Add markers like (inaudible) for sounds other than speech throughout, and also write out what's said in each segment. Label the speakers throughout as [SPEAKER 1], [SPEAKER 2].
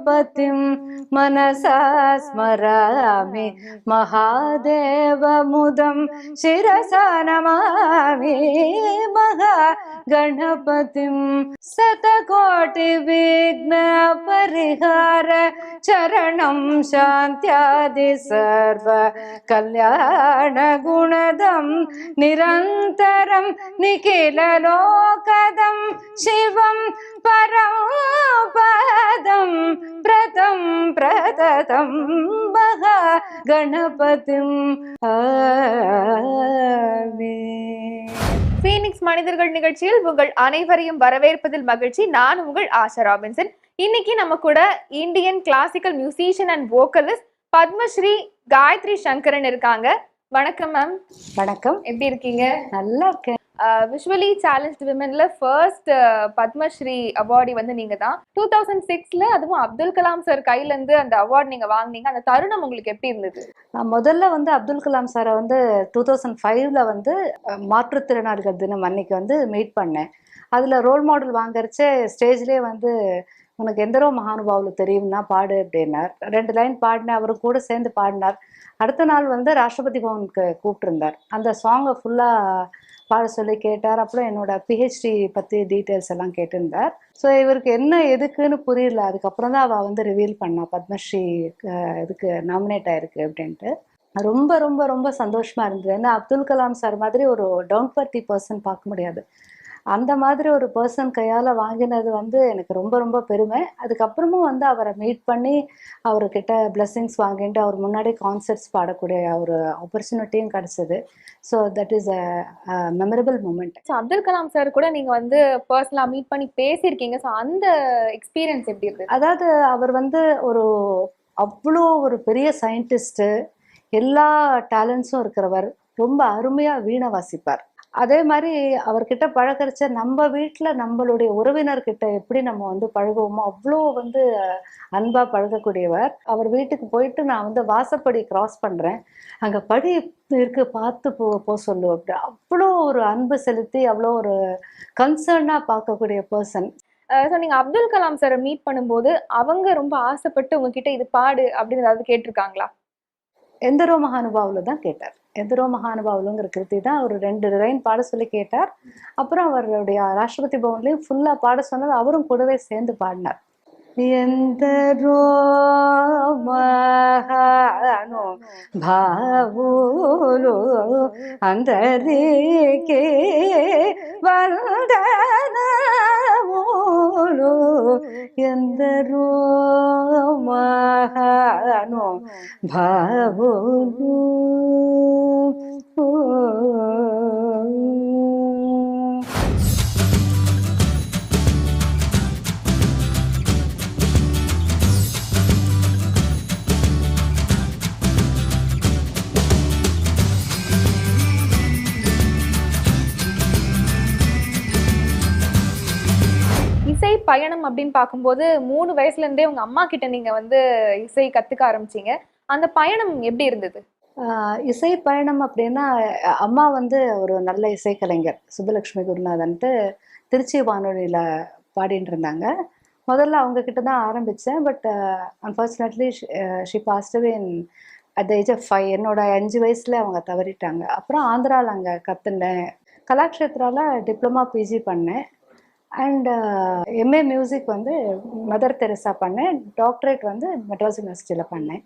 [SPEAKER 1] गणपतिं मनसा स्मरामि महादेवमुदं शिरसा नमामि महागणपतिं शतकोटिविघ्नपरिहार चरणं शान्त्यादि सर्व कल्याणगुणदं निरन्तरं निखिललोकदं शिवं परं ஜகதம்பக கணபதிம்.
[SPEAKER 2] பீனிக்ஸ் மனிதர்கள் நிகழ்ச்சியில் உங்கள் அனைவரையும் வரவேற்பதில் மகிழ்ச்சி. நான் உங்கள் ஆஷா ராபின்சன். இன்னைக்கு நம்ம கூட Indian classical musician and vocalist Padmashri Gayathri Sankaran இருக்காங்க. வணக்கம் மேம்
[SPEAKER 1] வணக்கம்.
[SPEAKER 2] எப்படி இருக்கீங்க?
[SPEAKER 1] நல்லா இருக்கேன்.
[SPEAKER 2] விஷுவலி சேலஞ்ச் விமன்ல ஃபர்ஸ்ட் பத்மஸ்ரீ அவார்டி வந்து நீங்க தான் டூ தௌசண்ட் சிக்ஸ்ல அதுவும் அப்துல் கலாம் சார் கையில இருந்து அந்த அவார்ட் நீங்க வாங்குனீங்க. அந்த தருணம் உங்களுக்கு எப்படி இருந்தது?
[SPEAKER 1] நான் முதல்ல வந்து அப்துல் கலாம் சாரை வந்து டூ தௌசண்ட் ஃபைவ்ல வந்து மாற்றுத்திறனாளிகள் தினம் அன்னைக்கு வந்து மீட் பண்ணேன். அதில் ரோல் மாடல் வாங்கறச்சே ஸ்டேஜ்லேயே வந்து உனக்கு எந்தரோ மகானுபாவில் தெரியும்னா பாடு அப்படின்னார். ரெண்டு லைன் பாடினேன். அவரும் கூட சேர்ந்து பாடினார். அடுத்த நாள் வந்து ராஷ்டிரபதி பவனுக்கு கூப்பிட்டுருந்தார் அந்த சாங்கை ஃபுல்லாக பாட சொல்லி கேட்டார். அப்புறம் என்னோட பிஹெச்டி பற்றி டீட்டெயில்ஸ் எல்லாம் கேட்டிருந்தார். ஸோ இவருக்கு என்ன எதுக்குன்னு புரியல. அதுக்கப்புறம் தான் அவள் வந்து ரிவீல் பண்ணா. பத்மஸ்ரீ இதுக்கு நாமினேட் ஆயிருக்கு அப்படின்ட்டு. ரொம்ப ரொம்ப ரொம்ப சந்தோஷமா இருந்தது. ஏன்னா அப்துல் கலாம் சார் மாதிரி ஒரு டவுன் பர்த்தி பர்சன் பார்க்க முடியாது. அந்த மாதிரி ஒரு பர்சன் கையால் வாங்கினது வந்து எனக்கு ரொம்ப ரொம்ப பெருமை. அதுக்கப்புறமும் வந்து அவரை மீட் பண்ணி அவர்கிட்ட பிளெஸ்ஸிங்ஸ் வாங்கிட்டு அவர் முன்னாடி கான்சர்ட்ஸ் பாடக்கூடிய ஒரு ஆப்பர்ச்சுனிட்டியும் கிடச்சிது. So that is a memorable moment
[SPEAKER 2] So, Abdul Kalam sir கூட நீங்க வந்து பர்சனலா மீட் பண்ணி பேசியிருக்கீங்க. ஸோ அந்த எக்ஸ்பீரியன்ஸ் எப்படி இருந்தது?
[SPEAKER 1] அதாவது அவர் வந்து ஒரு அவ்வளோ ஒரு பெரிய சயின்டிஸ்ட்டு எல்லா டேலண்ட்ஸும் இருக்கிறவர். ரொம்ப அருமையாக வீணை வாசிப்பார். அதே மாதிரி அவர்கிட்ட பழகரிச்ச நம்ம வீட்டில் நம்மளுடைய உறவினர்கிட்ட எப்படி நம்ம வந்து பழகுவோமோ அவ்வளோ வந்து அன்பாக பழகக்கூடியவர். அவர் வீட்டுக்கு போயிட்டு நான் வந்து வாசப்படி கிராஸ் பண்ணுறேன் அங்கே படி இருக்கு பார்த்து போ போ சொல்லு அப்படி. அவ்வளோ ஒரு அன்பு செலுத்தி அவ்வளோ ஒரு கன்சர்னாக பார்க்கக்கூடிய பர்சன்
[SPEAKER 2] ஸோ நீங்கள் அப்துல் கலாம் சாரை மீட் பண்ணும்போது அவங்க ரொம்ப ஆசைப்பட்டு உங்ககிட்ட இது பாடு அப்படின்னு ஏதாவது கேட்டிருக்காங்களா?
[SPEAKER 1] எந்தரோ மகானுபாவில் தான் கேட்டார். எந்தரோ மகானுபாவிலுங்கிற கிருதி தான் அவர் ரெண்டு லைன் பாட சொல்லி கேட்டார். அப்புறம் அவருடைய ராஷ்டிரபதி பவன்லேயும் ஃபுல்லாக பாட சொன்னது அவரும் கூடவே சேர்ந்து பாடினார். ఎందరో మహాను భావులు అందరికీ వందనములు ఎందరో మహాను భావులు
[SPEAKER 2] அப்படின்னு பார்க்கும்போது மூணு வயசுல இருந்தே உங்க அம்மா கிட்ட நீங்க வந்து இசை கத்துக்க ஆரம்பிச்சீங்க. அந்த பயணம் எப்படி இருந்தது?
[SPEAKER 1] ஆஹ் இசை பயணம் அப்படின்னா அம்மா வந்து ஒரு நல்ல இசைக்கலைஞர் சுப்பலட்சுமி குருநாதன்ட்டு திருச்சி வானொலியில் பாடிட்டு இருந்தாங்க. முதல்ல அவங்க கிட்ட தான் ஆரம்பித்தேன் but unfortunately she passed away in at the age of five என்னோட அஞ்சு வயசில் அவங்க தவறிட்டாங்க. அப்புறம் ஆந்திராவில் அங்கே கற்றுனேன் கலாக்ஷேத்ராவில் டிப்ளமா பிஜி பண்ணேன். அண்ட் எம்ஏ மியூசிக் வந்து மதர் தெரசா பண்ணேன். டாக்டரேட் வந்து மெட்ராஸ் யூனிவர்சிட்டியில் பண்ணேன்.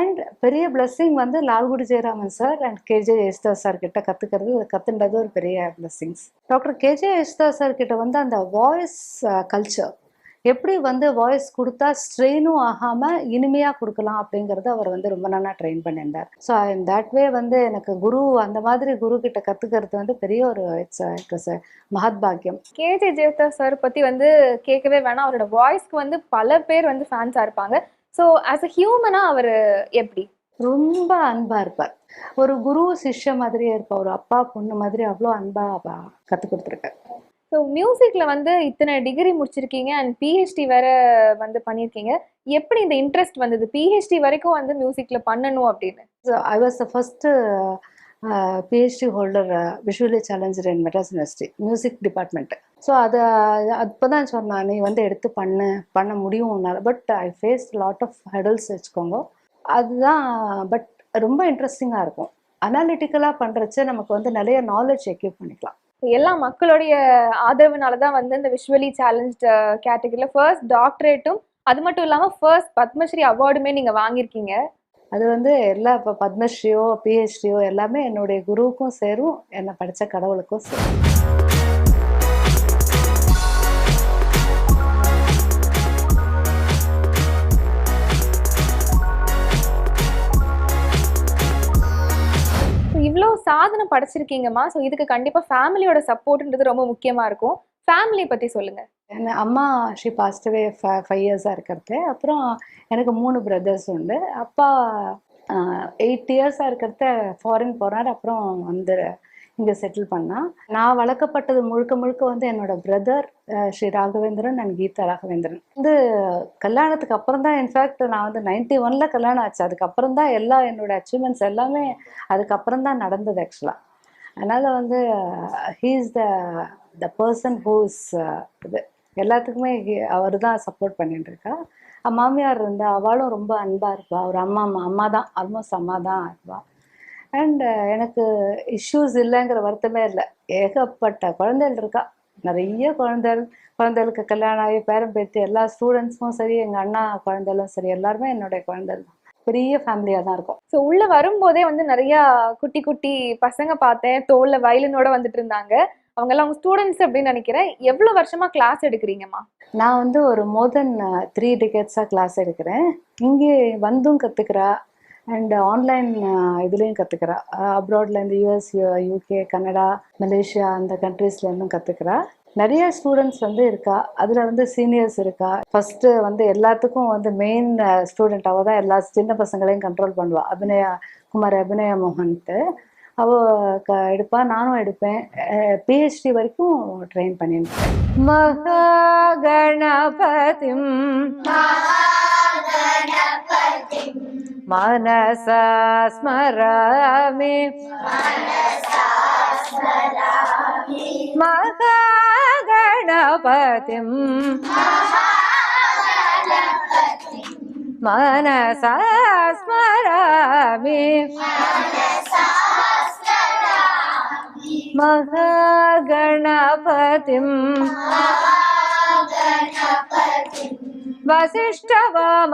[SPEAKER 1] அண்ட் பெரிய பிளஸ்ஸிங் வந்து Lalgudi Jayaraman sir and KJ Yesudas sir கிட்ட கற்றுக்கிறது கற்றுன்றது ஒரு பெரிய blessings doctor KJ Yesudas sir கிட்ட வந்து அந்த வாய்ஸ் கல்ச்சர் uh, எப்படி வந்து வாய்ஸ் கொடுத்தா ஸ்ட்ரெயினும் ஆகாமல் இனிமையாக கொடுக்கலாம் அப்படிங்கிறத அவர் வந்து ரொம்ப நல்லா ட்ரெயின் பண்ணியிருந்தார். ஸோ இன் தட் வே வந்து எனக்கு குரு அந்த மாதிரி குரு கிட்ட கற்றுக்கிறது வந்து பெரிய ஒரு இட்ஸ் இட் வாஸ் மகத் பாக்கியம்.
[SPEAKER 2] கேஜே ஜெயதா சார் பத்தி வந்து கேட்கவே வேணாம். அவரோட வாய்ஸ்க்கு வந்து பல பேர் வந்து ஃபேன்ஸா இருப்பாங்க. ஸோ ஆஸ் அ ஹியூமனா அவர் எப்படி?
[SPEAKER 1] ரொம்ப அன்பா இருப்பார். ஒரு குரு சிஷ்ய மாதிரியே இருப்பார் ஒரு அப்பா பொண்ணு மாதிரி அவ்வளோ அன்பா கற்றுக் கொடுத்துருக்காரு.
[SPEAKER 2] ஸோ மியூசிக்கில் வந்து இத்தனை டிகிரி முடிச்சிருக்கீங்க அண்ட் பிஹெச்டி வேற வந்து பண்ணியிருக்கீங்க எப்படி இந்த இன்ட்ரெஸ்ட் வந்தது? பிஹெச்டி வரைக்கும் வந்து மியூசிக்கில் பண்ணணும் அப்படின்னு.
[SPEAKER 1] So I was the first PhD holder visually challenger in Madras university music department so அதை அப்போ தான் சொன்னான் நீ வந்து எடுத்து பண்ணு பண்ண முடியும் உன்னால். But I face lot of hurdles வச்சுக்கோங்க. அதுதான் பட் ரொம்ப இன்ட்ரெஸ்டிங்காக இருக்கும். அனாலிட்டிக்கலாக பண்ணுறச்ச நமக்கு வந்து நிறைய நாலேஜ் எக்யூப் பண்ணிக்கலாம்.
[SPEAKER 2] எல்லா மக்களுடைய ஆதரவுனால தான் வந்து இந்த விஷுவலி சேலஞ்ச் கேட்டகரியில ஃபர்ஸ்ட் டாக்டரேட்டும் அது மட்டும் இல்லாம ஃபர்ஸ்ட் பத்மஸ்ரீ அவார்டுமே நீங்க வாங்கியிருக்கீங்க.
[SPEAKER 1] அது வந்து எல்லா இப்போ பத்மஸ்ரீயோ பிஹெச்டியோ எல்லாமே என்னுடைய குருவுக்கும் சேரும் என்னை படித்த கடவுளுக்கும் சேரும்.
[SPEAKER 2] சாதனை படைச்சிருக்கீங்கம்மா. ஸோ இதுக்கு கண்டிப்பாக ஃபேமிலியோட சப்போர்ட்ன்றது ரொம்ப முக்கியமாக இருக்கும். ஃபேமிலியை பற்றி சொல்லுங்கள்
[SPEAKER 1] என்ன அம்மா ஷி பாஸ்டவே ஃபைவ் இயர்ஸாக இருக்கிறது. அப்புறம் எனக்கு மூணு பிரதர்ஸ் உண்டு. அப்பா எயிட் இயர்ஸாக இருக்கிறத ஃபாரின் போகிறார் அப்புறம் வந்து இங்கே செட்டில் பண்ணால் நான் வளர்க்கப்பட்டது முழுக்க முழுக்க வந்து என்னோட பிரதர் ஸ்ரீ ராகவேந்திரன் அண்ட் கீதா ராகவேந்திரன். வந்து கல்யாணத்துக்கு அப்புறம் தான் இன்ஃபேக்ட் நான் வந்து நைன்டி ஒன்ல கல்யாணம் ஆச்சு. அதுக்கப்புறம் தான் எல்லா என்னோட அச்சீவ்மெண்ட்ஸ் எல்லாமே அதுக்கப்புறம் தான் நடந்தது ஆக்சுவலாக அதனால் வந்து he's the the person who's இது. எல்லாத்துக்குமே அவர் தான் சப்போர்ட் பண்ணிட்டு இருக்கா மாமியார் இருந்தா அவளும் ரொம்ப அன்பாக இருப்பா. ஒரு அம்மா அம்மா அம்மா தான். ஆல்மோஸ்ட் அம்மா தான் இருப்பா. அண்ட் எனக்கு இஷ்யூஸ் இல்லைங்கிற வருத்தமே இல்லை. ஏகப்பட்ட குழந்தைகள் இருக்கா. நிறைய குழந்தைகள் குழந்தைகளுக்கு கல்யாணம் ஆகி பேரம் பேத்தி எல்லா ஸ்டூடெண்ட்ஸும் சரி எங்கள் அண்ணா குழந்தைகளும் சரி எல்லாருமே என்னுடைய குழந்தைகள் தான். பெரிய ஃபேமிலியாக தான் இருக்கும்.
[SPEAKER 2] ஸோ உள்ள வரும்போதே வந்து நிறைய குட்டி குட்டி பசங்க பார்த்தேன். தோல்ல வயலினோட வந்துட்டு இருந்தாங்க. அவங்க எல்லாம் உங்க ஸ்டூடெண்ட்ஸ் அப்படின்னு நினைக்கிறேன். எவ்வளவு வருஷமா கிளாஸ் எடுக்கிறீங்கம்மா?
[SPEAKER 1] நான் வந்து ஒரு மோர் தென் த்ரீ டிகேட்ஸாக கிளாஸ் எடுக்கிறேன். இங்கே வந்தும் கற்றுக்கிறா அண்ட் ஆன்லைன் இதுலேயும் கற்றுக்கிறா அப்ராட்லேருந்து யூஎஸ் யூகே கனடா மலேசியா அந்த கண்ட்ரீஸ்லேருந்தும் கற்றுக்கிறா நிறைய ஸ்டூடெண்ட்ஸ் வந்து இருக்கா. அதில் வந்து சீனியர்ஸ் இருக்கா. ஃபஸ்ட்டு வந்து எல்லாத்துக்கும் வந்து மெயின் ஸ்டூடெண்ட் அவள் தான் எல்லா சின்ன பசங்களையும் கண்ட்ரோல் பண்ணுவாள் அபிநயா குமார் அபிநயா மோகன்ட்டு. அவள் க எடுப்பா. நானும் எடுப்பேன். பிஹெச்டி வரைக்கும் ட்ரெயின் பண்ணியிருக்கேன். மகாகணபதிம். मनसा स्मरामि महागणपतिम् मनसा स्मरामि महागणपतिम् वसिष्ठवाम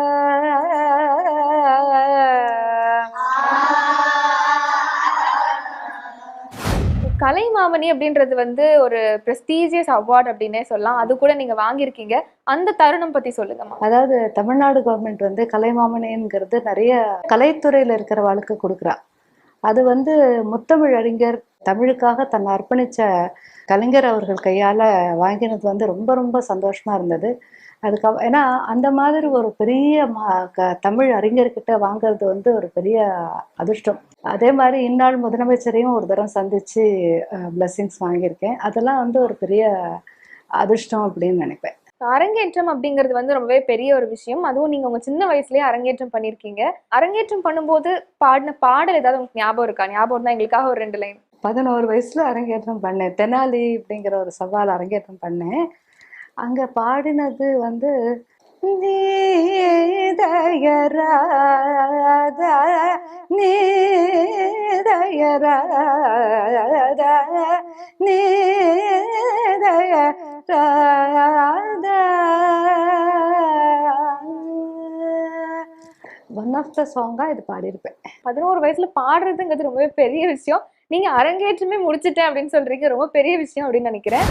[SPEAKER 2] கலைமாமணி அப்படின்றது வந்து ஒரு பிரஸ்டீஜியஸ் அவார்ட் அப்படின்னே சொல்லலாம். அது கூட நீங்க வாங்கியிருக்கீங்க. அந்த தருணம் பத்தி சொல்லுங்கம்மா
[SPEAKER 1] அதாவது தமிழ்நாடு கவர்மெண்ட் வந்து கலைமாமணிங்கிறது நிறைய கலைத்துறையில இருக்கிறவளுக்கு கொடுக்குறா. அது வந்து முத்தமிழ் அறிஞர் தமிழுக்காக தன்னை அர்ப்பணிச்ச கலைஞர் அவர்கள் கையால வாங்கினது வந்து ரொம்ப ரொம்ப சந்தோஷமா இருந்தது. அதுக்கு ஏன்னா அந்த மாதிரி ஒரு பெரிய தமிழ் அறிஞர்கிட்ட வாங்குறது வந்து ஒரு பெரிய அதிர்ஷ்டம். அதே மாதிரி இந்நாள் முதலமைச்சரையும் ஒரு தரம் சந்திச்சு பிளெஸ்ஸிங்ஸ் வாங்கியிருக்கேன். அதெல்லாம் வந்து ஒரு பெரிய அதிர்ஷ்டம் அப்படின்னு நினைப்பேன்.
[SPEAKER 2] அரங்கேற்றம் அப்படிங்கிறது வந்து ரொம்பவே பெரிய ஒரு விஷயம். அதுவும் நீங்க உங்க சின்ன வயசுலயே அரங்கேற்றம் பண்ணிருக்கீங்க அரங்கேற்றம் பண்ணும்போது பாடின பாடல் ஏதாவது உங்களுக்கு ஞாபகம் இருக்கா? ஞாபகம் இருந்தா எங்களுக்காக ஒரு ரெண்டு லைன்.
[SPEAKER 1] பதினோரு வயசுல அரங்கேற்றம் பண்ணேன். தெனாலி அப்படிங்கிற ஒரு சவால் அரங்கேற்றம் பண்ணேன். அங்க பாடினது வந்து நீதயராத நீதயராத நீதயராத ஒன் ஆஃப் த சாங்காக இது பாடியிருப்பேன்.
[SPEAKER 2] பதினோரு வயசுல பாடுறதுங்கிறது ரொம்பவே பெரிய விஷயம். நீங்க அரங்கேற்றமே முடிச்சிட்டேன் அப்படின்னு சொல்றீங்க ரொம்ப பெரிய விஷயம் அப்படின்னு நினைக்கிறேன்.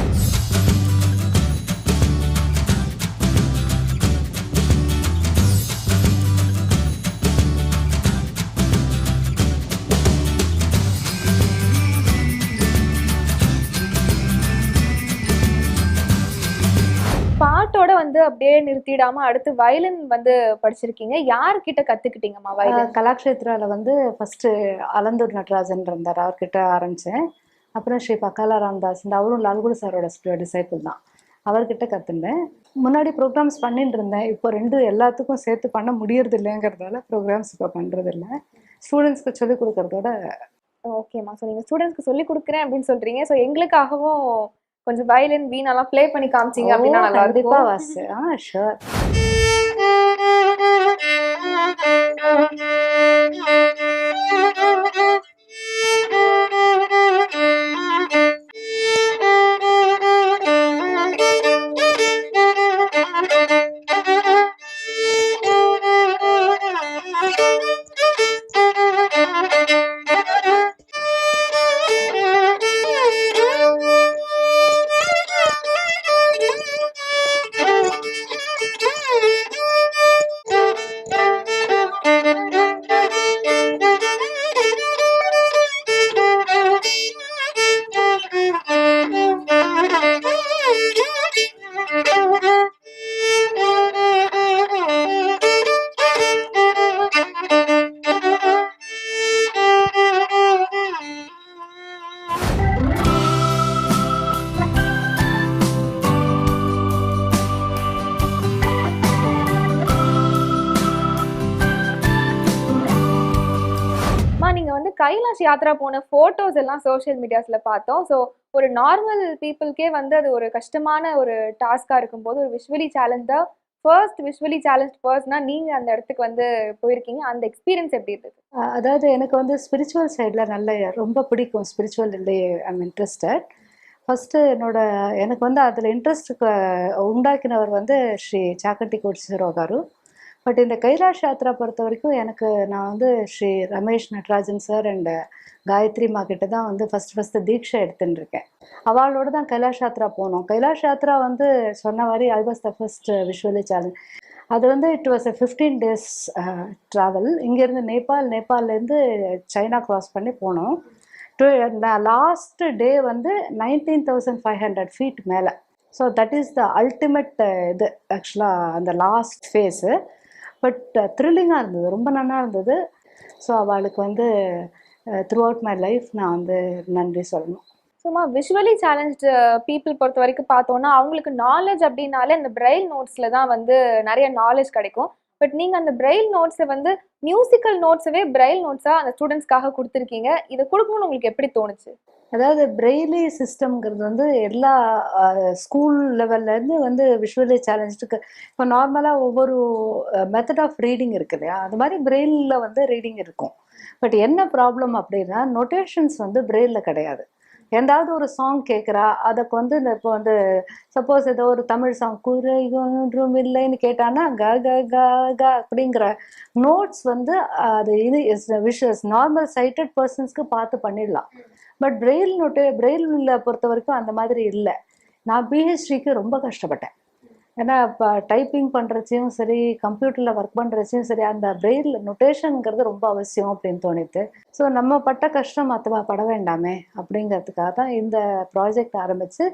[SPEAKER 2] வந்து அப்படியே நிறுத்திடாம அடுத்து வயலின் வந்து படிச்சிருக்கீங்க. யார்கிட்ட கத்துக்கிட்டீங்கம்மா வயலின்
[SPEAKER 1] கலாக்ஷேத்ராவில் வந்து ஃபஸ்ட்டு அலந்தூர் நடராஜன் இருந்தார் அவர்கிட்ட ஆரம்பித்தேன் அப்புறம் ஸ்ரீ பக்காலா ராமதாஸ் இந்த அவரும் லால்குடி சாரோட டிசைபிள் தான். அவர்கிட்ட கற்றுண்டேன் முன்னாடி ப்ரோக்ராம்ஸ் பண்ணிட்டு இருந்தேன். இப்போ ரெண்டு எல்லாத்துக்கும் சேர்த்து பண்ண முடியறது இல்லைங்கிறதால ப்ரோக்ராம்ஸ் இப்போ பண்ணுறது இல்லை. ஸ்டூடெண்ட்ஸ்க்கு சொல்லிக் கொடுக்கறதோட
[SPEAKER 2] ஓகேம்மா. ஸோ நீங்கள் ஸ்டூடெண்ட்ஸ்க்கு சொல்லி கொடுக்குறேன் அப்படின்னு சொல்றீங்க. ஸோ எங்களுக்காகவும் கொஞ்சம் வயலின் வீணெல்லாம் ப்ளே பண்ணி காமிச்சிங்க அப்படின்னா நல்லா
[SPEAKER 1] கண்டிப்பா வாசு. ஆ ஷுர் (laughs)
[SPEAKER 2] யாத்ரா போன ஃபோட்டோஸ் எல்லாம் சோஷியல் மீடியாஸில் பார்த்தோம். ஸோ ஒரு நார்மல் பீப்புளுக்கே வந்து அது ஒரு கஷ்டமான ஒரு டாஸ்காக இருக்கும்போது ஒரு விஷுவலி சேலஞ்சா ஃபர்ஸ்ட் விஷுவலி சேலஞ்ச் பர்சனா நீங்கள் அந்த இடத்துக்கு வந்து போயிருக்கீங்க. அந்த எக்ஸ்பீரியன்ஸ் எப்படி இருந்தது?
[SPEAKER 1] அதாவது எனக்கு வந்து ஸ்பிரிச்சுவல் சைடில் நல்ல ரொம்ப பிடிக்கும் ஸ்பிரிச்சுவல் ஐம் இன்ட்ரெஸ்டட் ஃபஸ்ட்டு என்னோட எனக்கு வந்து அதில் இன்ட்ரெஸ்ட்டுக்கு உண்டாக்கினவர் வந்து ஸ்ரீ சாக்கட்டி கோட்சிரோ గారు பட் இந்த கைலாஷ் யாத்ரா பொறுத்த வரைக்கும் எனக்கு நான் வந்து ஸ்ரீ ரமேஷ் நட்ராஜன் சார் அண்ட் காயத்ரி மா கிட்ட தான் வந்து ஃபஸ்ட் ஃபஸ்ட்டு தீட்சை எடுத்துன்னு இருக்கேன். அவளோட தான் கைலாஷ் யாத்ரா போனோம். கைலாஷ் யாத்ரா வந்து சொன்ன மாதிரி I was the first visually challenge அது வந்து it was a fifteen days travel இங்கேருந்து நேபாள் நேபாள்லேருந்து சைனா க்ராஸ் பண்ணி போனோம். லாஸ்ட் டே வந்து nineteen thousand five hundred feet மேலே. So that is the ultimate இது ஆக்சுவலாக அந்த லாஸ்ட் ஃபேஸு பட் த்ரில்லிங்காக uh, இருந்தது. ரொம்ப நல்லா இருந்தது. ஸோ அவளுக்கு வந்து த்ரூ அவுட் மை லைஃப் நான் வந்து நன்றி சொல்லணும்.
[SPEAKER 2] சும்மா விஷுவலி சேலஞ்சு பீப்புள் பொறுத்த வரைக்கும் பார்த்தோன்னா அவங்களுக்கு நாலேஜ் அப்படின்னாலே இந்த பிரெயில் நோட்ஸில் தான் வந்து நிறைய நாலேஜ் கிடைக்கும். பட் நீங்க அந்த பிரெயில் நோட்ஸை வந்து மியூசிக்கல் நோட்ஸவே பிரெயில் நோட்ஸா அந்த ஸ்டூடெண்ட்ஸ்க்காக கொடுத்துருக்கீங்க. இதை கொடுக்கணும்னு உங்களுக்கு எப்படி தோணுச்சு?
[SPEAKER 1] அதாவது பிரெய்லி சிஸ்டம்ங்கிறது வந்து எல்லா ஸ்கூல் லெவல்லேருந்து வந்து விஷுவலி சேலஞ்சுக்கு இப்போ நார்மலாக ஒவ்வொரு மெத்தட் ஆஃப் ரீடிங் இருக்கு இல்லையா? அது மாதிரி பிரெயிலில் வந்து ரீடிங் இருக்கும். பட் என்ன ப்ராப்ளம் அப்படின்னா நொட்டேஷன்ஸ் வந்து பிரெயிலில் கிடையாது. எந்தாவது ஒரு சாங் கேட்குறா அதுக்கு வந்து இந்த இப்போ வந்து சப்போஸ் ஏதோ ஒரு தமிழ் சாங் குறை ஒன்றும் இல்லைன்னு கேட்டான்னா க க க க அப்படிங்கிற நோட்ஸ் வந்து அது இது விஷஸ் நார்மல் சைட்டட் பர்சன்ஸ்க்கு பார்த்து பண்ணிடலாம். பட் பிரெயில் நோட்டு பிரெயில் பொறுத்த வரைக்கும் அந்த மாதிரி இல்லை. நான் பிஹெச்டிக்கு ரொம்ப கஷ்டப்பட்டேன். ஏன்னா இப்போ டைப்பிங் பண்ணுறச்சையும் சரி கம்ப்யூட்டரில் ஒர்க் பண்ணுறச்சையும் சரி அந்த பிரெயில் நொட்டேஷனுங்கிறது ரொம்ப அவசியம் அப்படின்னு தோணித்து ஸோ நம்ம பட்ட கஷ்டம் மற்றவா பட வேண்டாமே அப்படிங்கிறதுக்காக தான் இந்த ப்ராஜெக்ட் ஆரம்பித்து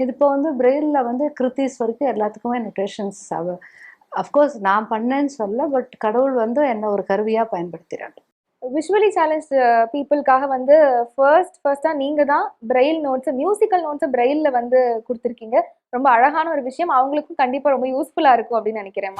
[SPEAKER 1] இது இப்போ வந்து பிரெயிலில் வந்து கிருத்திஸ் வரைக்கும் எல்லாத்துக்குமே நொட்டேஷன்ஸ் அஃப்கோர்ஸ் நான் பண்ணேன்னு சொல்ல பட் கடவுள் வந்து என்னை ஒரு கருவியாக பயன்படுத்துகிறாங்க
[SPEAKER 2] விஷுவலி சேலஞ்ச் பீப்புளுக்காக uh, வந்து ஃபர்ஸ்ட் ஃபர்ஸ்ட்டாக நீங்கள் தான் பிரெயில் நோட்ஸ் மியூசிக்கல் நோட்ஸ் பிரெயிலில் வந்து கொடுத்துருக்கீங்க. ரொம்ப அழகான ஒரு விஷயம். அவங்களுக்கும் கண்டிப்பா ரொம்ப யூஸ்ஃபுல்லா இருக்கும் அப்படின்னு நினைக்கிறேன்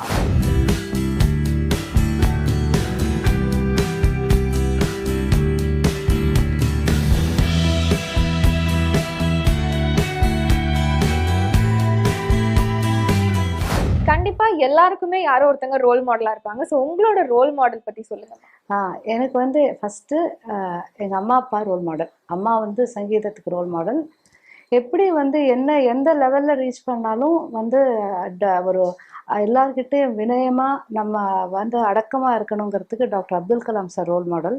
[SPEAKER 2] கண்டிப்பா எல்லாருக்குமே யாரோ ஒருத்தங்க ரோல் மாடலா இருப்பாங்க. ஸோ உங்களோட ரோல் மாடல் பத்தி சொல்லுங்க.
[SPEAKER 1] ஆ எனக்கு வந்து ஃபர்ஸ்ட் எங்கள் அம்மா அப்பா ரோல் மாடல் அம்மா வந்து சங்கீதத்துக்கு ரோல் மாடல் எப்படி வந்து என்ன எந்த லெவலில் ரீச் பண்ணாலும் வந்து ட- ஒரு எல்லார்கிட்டேயும் வினயமாக நம்ம வந்து அடக்கமாக இருக்கணுங்கிறதுக்கு doctor Abdul Kalam sir role model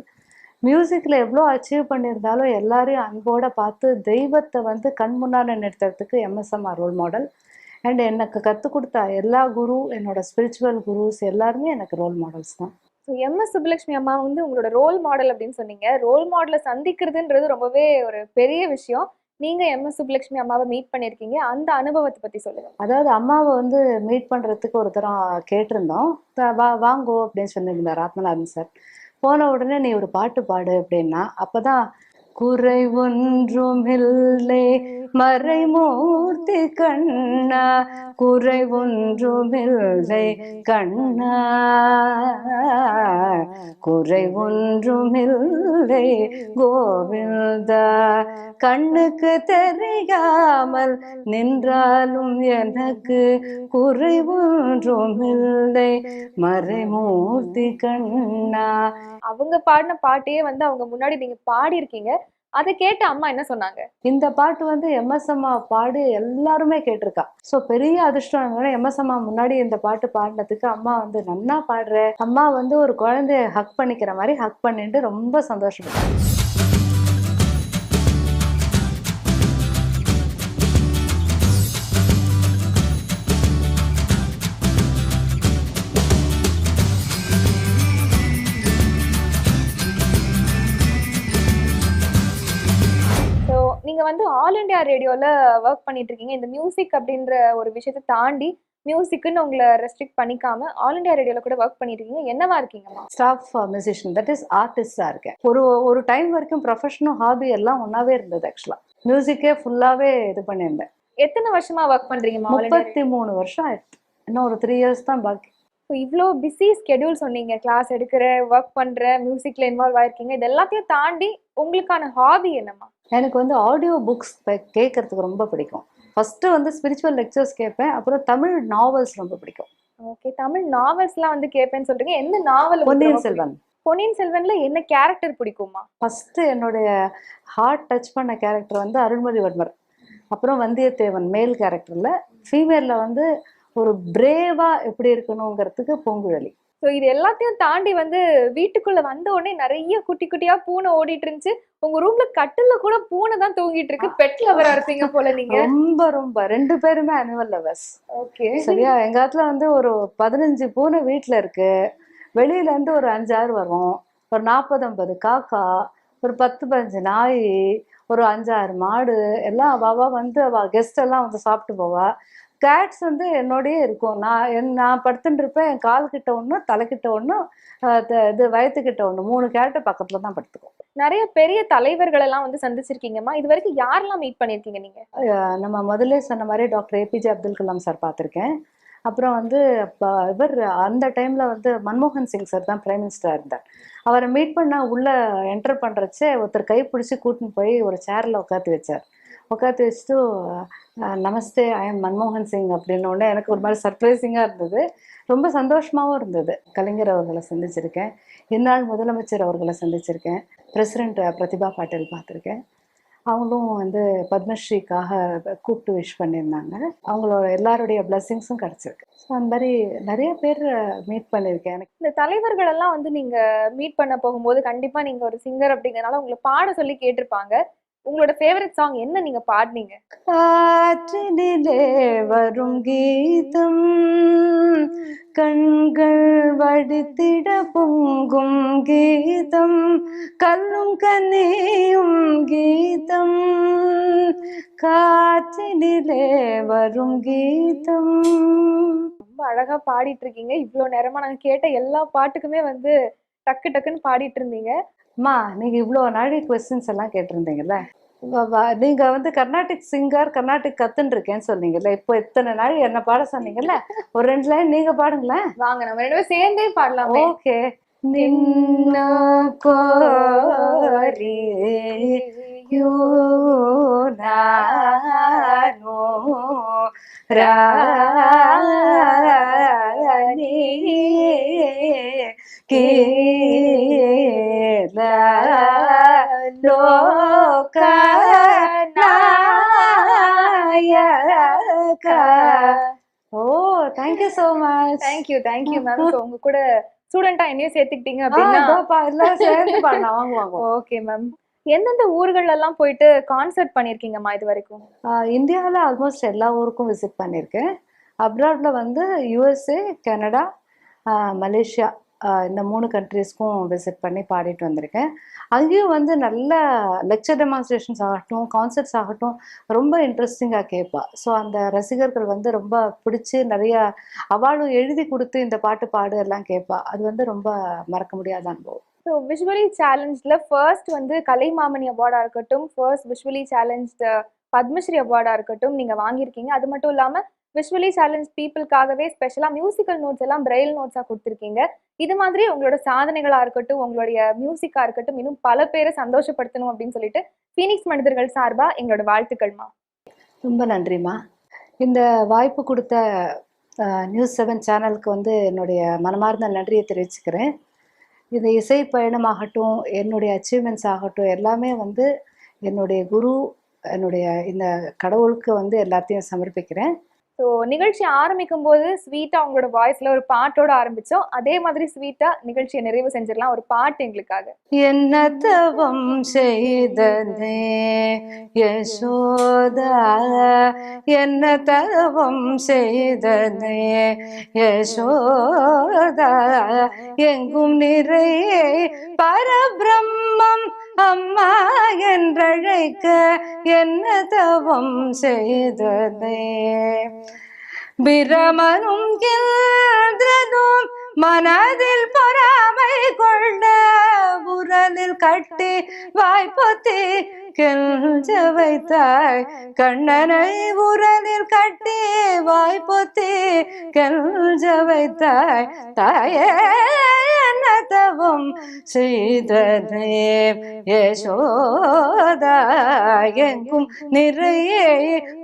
[SPEAKER 1] மியூசிக்கில் எவ்வளோ அச்சீவ் பண்ணியிருந்தாலும் எல்லாரையும் அன்போட பார்த்து தெய்வத்தை வந்து கண் முன்னாடி நிறுத்துறதுக்கு எம்எஸ்எம்ஆர் ரோல் மாடல் அண்ட் எனக்கு கற்றுக் கொடுத்த எல்லா குரு என்னோட ஸ்பிரிச்சுவல் குருஸ் எல்லாருமே எனக்கு ரோல் மாடல்ஸ் தான்.
[SPEAKER 2] ஸோ எம்எஸ் சுப்புலட்சுமி அம்மா வந்து உங்களோட ரோல் மாடல் அப்படின்னு சொன்னீங்க. ரோல் மாடலை சந்திக்கிறதுன்றது ரொம்பவே ஒரு பெரிய விஷயம். நீங்க எம் எஸ் சுப்புலட்சுமி அம்மாவை மீட் பண்ணியிருக்கீங்க அந்த அனுபவத்தை பத்தி சொல்லுங்க.
[SPEAKER 1] அதாவது அம்மாவை வந்து மீட் பண்றதுக்கு ஒரு தரம் கேட்டிருந்தோம். வா வாங்கோ அப்படின்னு சொல்லியிருந்தார் ஆத்மநாதன் சார் போன உடனே நீ ஒரு பாட்டு பாடு அப்படின்னா அப்பதான் குறை ஒன்றும் இல்லை. மறைமூர்த்தி கண்ணா குறை ஒன்றுமில்லை கண்ணா. குறை ஒன்றுமில்லை கோவிந்தா கண்ணுக்கு தெரியாமல் நின்றாலும் எனக்கு குறை ஒன்றுமில்லை மறைமூர்த்தி கண்ணா.
[SPEAKER 2] அவங்க பாடின பாட்டையே வந்து அவங்க முன்னாடி நீங்க பாடி இருக்கீங்க அதை கேட்டு அம்மா என்ன சொன்னாங்க?
[SPEAKER 1] இந்த பாட்டு வந்து எம்எஸ் அம்மா பாடு எல்லாருமே கேட்டிருக்கா. சோ பெரிய அதிர்ஷ்டம் எம்எஸ் அம்மா முன்னாடி இந்த பாட்டு பாடினதுக்கு அம்மா வந்து நன்னா பாடுற. அம்மா வந்து ஒரு குழந்தைய ஹக் பண்ணிக்கிற மாதிரி ஹக் பண்ணிட்டு ரொம்ப சந்தோஷப்பட்டாங்க.
[SPEAKER 2] வந்து ஆல் இந்தியா ரேடியோல ஒர்க் பண்ணிட்டு இருக்கீங்க இந்த மியூசிக் அப்படின்ற ஒரு விஷயத்தை தாண்டி மியூசிக்னு உங்களை ரெஸ்ட்ரிக்ட் பண்ணிக்காம ஆல் இந்தியா ரேடியோல கூட ஒர்க் பண்ணிட்டு இருக்கீங்க என்னவா இருக்கீங்கம்மா?
[SPEAKER 1] ஸ்டாஃப் மியூசிஷியன் தட் இஸ் ஆர்டிஸ்டாக இருக்கேன். ஒரு ஒரு டைம் வரைக்கும் ப்ரொஃபஷனும் ஹாபி எல்லாம் ஒன்றாவே இருந்தது ஆக்சுவலாக மியூசிக்கே ஃபுல்லாகவே இது பண்ணியிருந்தேன்.
[SPEAKER 2] எத்தனை வருஷமா ஒர்க் இந்தியா
[SPEAKER 1] முப்பத்தி மூணு வருஷம் ஆயிடுச்சு இன்னும் ஒரு த்ரீ இயர்ஸ் தான் பாக்கி.
[SPEAKER 2] ஸோ இவ்வளோ பிஸி ஸ்கெடியூல் சொன்னீங்க. கிளாஸ் எடுக்கிற ஒர்க் பண்ற மியூசிக்ல இன்வால்வ் ஆயிருக்கீங்க. இது எல்லாத்தையும் தாண்டி உங்களுக்கான ஹாபி என்னம்மா?
[SPEAKER 1] எனக்கு வந்து ஆடியோ புக்ஸ் கேட்கறதுக்கு ரொம்ப பிடிக்கும். ஃபர்ஸ்ட் வந்து ஸ்பிரிச்சுவல் லெக்சர்ஸ் கேட்பேன் அப்புறம் தமிழ் நாவல்ஸ் ரொம்ப பிடிக்கும்.
[SPEAKER 2] ஓகே தமிழ் நாவல்ஸ்லாம் வந்து கேட்பேன்னு சொல்றீங்க. எந்த நாவல்
[SPEAKER 1] பொன்னியின் செல்வன்.
[SPEAKER 2] பொன்னியின் செல்வன்ல என்ன கேரக்டர் பிடிக்குமா?
[SPEAKER 1] ஃபர்ஸ்ட் என்னுடைய ஹார்ட் டச் பண்ண கேரக்டர் வந்து அருள்மொழிவர்மர் அப்புறம் வந்தியத்தேவன் மேல் கேரக்டர்ல ஃபீமேல்ல வந்து ஒரு பிரேவா எப்படி இருக்கணுங்கிறதுக்கு பூங்குழலி.
[SPEAKER 2] ஸோ இது எல்லாத்தையும் தாண்டி வந்து வீட்டுக்குள்ள வந்த உடனே நிறைய குட்டி குட்டியா பூனை ஓடிட்டு இருந்துச்சு. உங்க ரூம்ல கட்டில்ல கூட பூனை தான் தூங்கிட்டு இருக்கு. பெட் லவரா இருப்பீங்க போல நீங்க.
[SPEAKER 1] ரொம்ப ரொம்ப. ரெண்டு பேருமே அனிமல் லவர்ஸ்
[SPEAKER 2] ஓகே
[SPEAKER 1] சரியா? எங்க இடத்துல வந்து ஒரு பதினஞ்சு பூனை வீட்டில் இருக்கு. வெளியில இருந்து ஒரு அஞ்சாறு வரும். ஒரு நாற்பது ஐம்பது காக்கா ஒரு பத்து பதினஞ்சு நாய் ஒரு அஞ்சாறு மாடு எல்லாம் அவாவா வந்து அவ கெஸ்ட் எல்லாம் வந்து சாப்பிட்டு போவா. கேட்ஸ் வந்து என்னோடயே இருக்கும். நான் என் நான் படுத்துட்டு இருப்பேன் என் கால் கிட்ட ஒன்று தலைக்கிட்ட ஒன்று இது வயத்துக்கிட்ட ஒன்று மூணு கேட்டு பக்கத்துல தான் படுத்துக்கும்.
[SPEAKER 2] நிறைய பெரிய தலைவர்கள் எல்லாம் வந்து சந்திச்சிருக்கீங்கம்மா? இது வரைக்கும் யாரெல்லாம் மீட் பண்ணிருக்கீங்க நீங்க?
[SPEAKER 1] அஹ் நம்ம முதல்ல சொன்ன மாதிரி doctor APJ Abdul Kalam sir பார்த்துருக்கேன். அப்புறம் வந்து இவர் அந்த டைம்ல வந்து மன்மோகன் சிங் சார் தான் பிரைம் மினிஸ்டராக இருந்தார். அவரை மீட் பண்ண உள்ள என்டர் பண்றச்சே ஒருத்தர் கை பிடிச்சி கூட்டின்னு போய் ஒரு சேர்ல உட்காந்து வச்சார். உட்காந்து வச்சுட்டு நமஸ்தே ஐ எம் மன்மோகன் சிங் அப்படின்ன எனக்கு ஒரு மாதிரி சர்ப்ரைசிங்காக இருந்தது. ரொம்ப சந்தோஷமாகவும் இருந்தது. கலைஞர் அவர்களை சந்திச்சிருக்கேன். இந்நாள் முதலமைச்சர் அவர்களை சந்திச்சிருக்கேன். பிரசிடென்ட் பிரதிபா பாட்டில் பார்த்துருக்கேன். அவங்களும் வந்து பத்மஸ்ரீக்காக கூப்பிட்டு விஷ் பண்ணியிருந்தாங்க. அவங்களோட எல்லாருடைய பிளஸ்ஸிங்ஸும் கிடச்சிருக்கு. ஸோ அந்த மாதிரி நிறைய பேர் மீட் பண்ணியிருக்கேன். எனக்கு
[SPEAKER 2] இந்த தலைவர்கள் எல்லாம் வந்து நீங்கள் மீட் பண்ண போகும்போது கண்டிப்பாக நீங்கள் ஒரு சிங்கர் அப்படிங்கிறனால உங்களை பாட சொல்லி கேட்டிருப்பாங்க. உங்களோட ஃபேவரட் சாங் என்ன நீங்க பாடுனீங்க?
[SPEAKER 1] காற்றினிலே வரும் கீதம் கண்கள் வடித்திட பொங்கும் கீதம் கல்லும் கனியும் கீதம். காற்றினிலே வரும் கீதம்.
[SPEAKER 2] ரொம்ப அழகா பாடிட்டு இருக்கீங்க. இவ்வளவு நேரமா நாங்க கேட்ட எல்லா பாட்டுக்குமே வந்து டக்கு டக்குன்னு பாடிட்டு இருந்தீங்க.
[SPEAKER 1] அம்மா நீங்க இவ்வளோ நாடி கொஸ்டின்ஸ் எல்லாம் கேட்டிருந்தீங்கல்ல. வ- வ- நீங்க வந்து கர்நாடிக் சிங்கர் கர்நாடிக் கத்துன்னு இருக்கேன்னு சொன்னீங்கல்ல. இப்போ இத்தனை நாள் என்ன பாட சொன்னீங்கல்ல? ஒரு ரெண்டு லைன் நீங்க பாடுங்களேன்.
[SPEAKER 2] வாங்க நம்ம ரெண்டு சேர்ந்தே பாடலாமே.
[SPEAKER 1] ஓகே. நின்ன கோரி யோ நானோ ராணி கேல தேங்க்யூ
[SPEAKER 2] தேங்க்யூ மேம் ஸோ உங்க கூட ஸ்டூடெண்டா என்னையும் சேர்த்துக்கிட்டீங்க அப்படின்னா
[SPEAKER 1] எல்லாம் சேர்ந்து பாடலாம் வாங்க வாங்க
[SPEAKER 2] ஓகே மேம் எந்தெந்த ஊர்கள்ல எல்லாம் போயிட்டு கான்சர்ட் பண்ணிருக்கீங்கம்மா இது வரைக்கும்?
[SPEAKER 1] இந்தியாவில் ஆல்மோஸ்ட் எல்லா ஊருக்கும் விசிட் பண்ணியிருக்கேன். அப்ராட்ல வந்து யூஎஸ்ஏ கனடா மலேசியா இந்த மூணு கண்ட்ரீஸ்க்கும் விசிட் பண்ணி பாடிட்டு வந்திருக்கேன். அங்கேயும் வந்து நல்ல லெக்சர் டெமான்ஸ்ட்ரேஷன்ஸ் ஆகட்டும் கான்சர்ட்ஸ் ஆகட்டும் ரொம்ப இன்ட்ரெஸ்டிங்காக கேட்பா. ஸோ அந்த ரசிகர்கள் வந்து ரொம்ப பிடிச்சி நிறைய அவளும் எழுதி கொடுத்து இந்த பாட்டு பாடு எல்லாம் கேட்பா. அது வந்து ரொம்ப மறக்க முடியாத அனுபவம்.
[SPEAKER 2] ஸோ விஷுவலி சேலஞ்சில் ஃபர்ஸ்ட் வந்து கலைமாமணி அவார்டாக இருக்கட்டும் ஃபர்ஸ்ட் விஷுவலி சேலஞ்ச் பத்மஸ்ரீ அவார்டாக இருக்கட்டும் நீங்கள் வாங்கியிருக்கீங்க. அது மட்டும் இல்லாமல் விஷுவலி சேலஞ்ச் பீப்புளுக்காகவே ஸ்பெஷலாக மியூசிக்கல் நோட்ஸ் எல்லாம் பிரெயில் நோட்ஸாக கொடுத்துருக்கீங்க. இது மாதிரி உங்களோட சாதனைகளாக இருக்கட்டும் உங்களுடைய மியூசிக்காக இருக்கட்டும் இன்னும் பல பேரை சந்தோஷப்படுத்தணும் அப்படின்னு சொல்லிட்டு ஃபீனிக்ஸ் மனிதர்கள் சார்பாக எங்களோட வாழ்த்துக்கள்மா
[SPEAKER 1] ரொம்ப நன்றிம்மா இந்த வாய்ப்பு கொடுத்த நியூஸ் செவன் சேனலுக்கு வந்து என்னுடைய மனமார்ந்த நன்றியை தெரிவிச்சுக்கிறேன். இந்த இசை பயணமாகட்டும் என்னுடைய அச்சீவ்மெண்ட்ஸ் ஆகட்டும் எல்லாமே வந்து என்னுடைய குரு என்னுடைய இந்த கடவுளுக்கு வந்து எல்லாத்தையும் சமர்ப்பிக்கிறேன்.
[SPEAKER 2] ஸோ நிகழ்ச்சி ஆரம்பிக்கும் போது ஸ்வீட்டா அவங்களோட வாய்ஸ்ல ஒரு பாட்டோட ஆரம்பிச்சோம். அதே மாதிரி ஸ்வீட்டா நிகழ்ச்சியை நிறைவு செஞ்சிடலாம். ஒரு பாட்டு எங்களுக்காக.
[SPEAKER 1] என்ன தவம் செய்ததே யசோதா? என்ன தவம் செய்ததே யசோதா? எங்கும் நிறைய பரபிரம்மம் அம்மா என்றழைக்க என்ன தவம் செய்ததே? பிரமனும் மனதில் பொறாமை கொண்ட கட்டி வாய்ப்பத்தி கெஞ்ச வைத்தாய். கண்ணனை உரலில் கட்டி வாய்ப்பத்தி கெஞ்ச வைத்தாய். தாயே என்ன தவம் செய்ததே? யசோதா எங்கும் நிறைய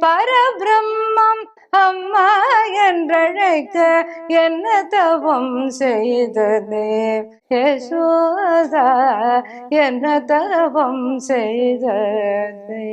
[SPEAKER 1] பரபிரம்மம் அம்மா என்றழைக்க என்ன தவம் செய்தனே யசோதா என்ன தவம் செய்தனே